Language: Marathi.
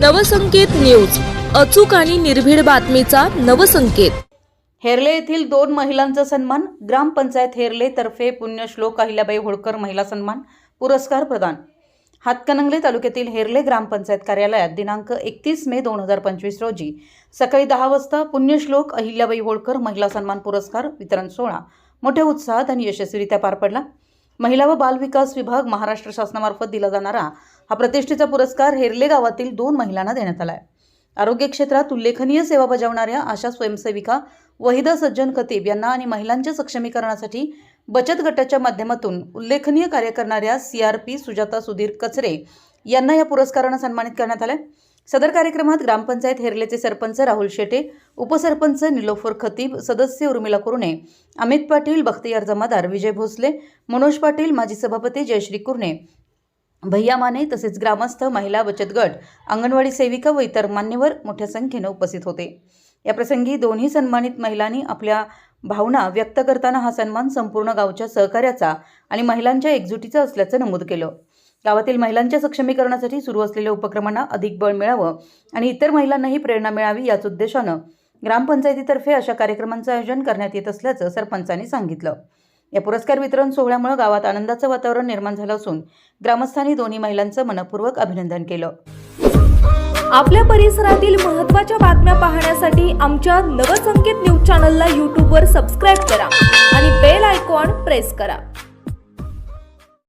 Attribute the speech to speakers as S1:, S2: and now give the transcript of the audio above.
S1: नवसंकेत न्यूज. अचूक आणि निर्भीड बातमीचा नवसंकेत.
S2: हेरले येथील दोन महिलांचा सन्मान ग्रामपंचायत हेरले तर्फे पुण्यश्लोक अहिल्याबाई होळकर महिला सन्मान पुरस्कार प्रदान. हातकणंगले तालुक्यातील हेरले ग्रामपंचायत कार्यालयात दिनांक एकतीस मे दोन हजार पंचवीस रोजी सकाळी दहा वाजता पुण्यश्लोक अहिल्याबाई होळकर महिला सन्मान पुरस्कार वितरण सोहळा मोठ्या उत्साहात आणि यशस्वीरित्या पार पडला. महिला व बाल विकास विभाग महाराष्ट्र शासनामार्फत दिला जाणारा हा प्रतिष्ठेचा पुरस्कार हेरले गावातील दोन महिलांना देण्यात आला आहे आरोग्य क्षेत्रात उल्लेखनीय सेवा बजावणाऱ्या आशा स्वयंसेविका वहिदा सज्जन खतीब यांना आणि महिलांच्या सक्षमीकरणासाठी बचत गटाच्या माध्यमातून उल्लेखनीय कार्य करणाऱ्या C R P Sujata Sudhir Kachare यांना या पुरस्कारानं सन्मानित करण्यात आलं सदर कार्यक्रमात ग्रामपंचायत हेरलेचे सरपंच राहुल शेटे उपसरपंच निलोफर खतीब सदस्य उर्मिला कुरणे अमित पाटील बख्तियार जमादार विजय भोसले मनोज पाटील माजी सभापती जयश्री कुरणे भैया माने तसेच ग्रामस्थ महिला बचत गट अंगणवाडी सेविका व इतर मान्यवर मोठ्या संख्येनं उपस्थित होते. या प्रसंगी दोन्ही सन्मानित महिलांनी आपल्या भावना व्यक्त करताना हा सन्मान संपूर्ण गावच्या सहकार्याचा आणि महिलांच्या एकजुटीचा असल्याचं नमूद केलं. गावातील महिलांच्या सक्षमीकरणासाठी सुरू असलेल्या उपक्रमांना अधिक बळ मिळावं आणि इतर महिलांनाही प्रेरणा मिळावी याच उद्देशानं ग्रामपंचायतीतर्फे अशा कार्यक्रमांचं आयोजन करण्यात येत असल्याचं सरपंचांनी सांगितलं. या पुरस्कार वितरण सोहळ्यामुळे गावात आनंदाचं वातावरण निर्माण झालं असून ग्रामस्थांनी दोन्ही महिलांचं मनपूर्वक अभिनंदन केलं.
S1: आपल्या परिसरातील महत्त्वाच्या बातम्या पाहण्यासाठी आमच्या नवसंकेत न्यूज चॅनलला यूट्यूबवर सबस्क्राईब करा आणि बेल आयकॉन प्रेस करा.